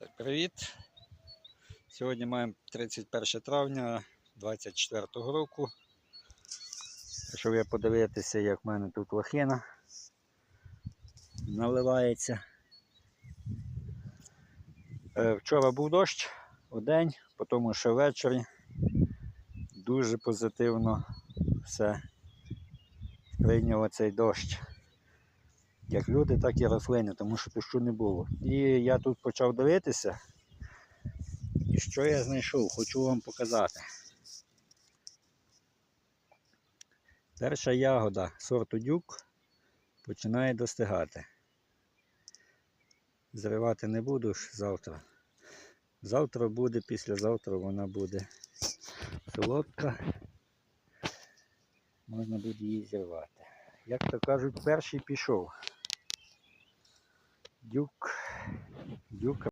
Так, привіт. Сьогодні маємо 31 травня 24 року. Щоб я подивитися, як в мене тут лохина наливається. Е, Вчора був дощ у потім ще ввечері. Дуже позитивно все прийняв цей дощ. Як люди, так і рослини, тому що дощу не було. І я тут почав дивитися. І що я знайшов, хочу вам показати. Перша ягода сорту дюк починає достигати. Зривати не буду ж завтра. Завтра буде, післязавтра вона буде солодка. Можна буде її зірвати. Як то кажуть, перший пішов. Дюк. Дюк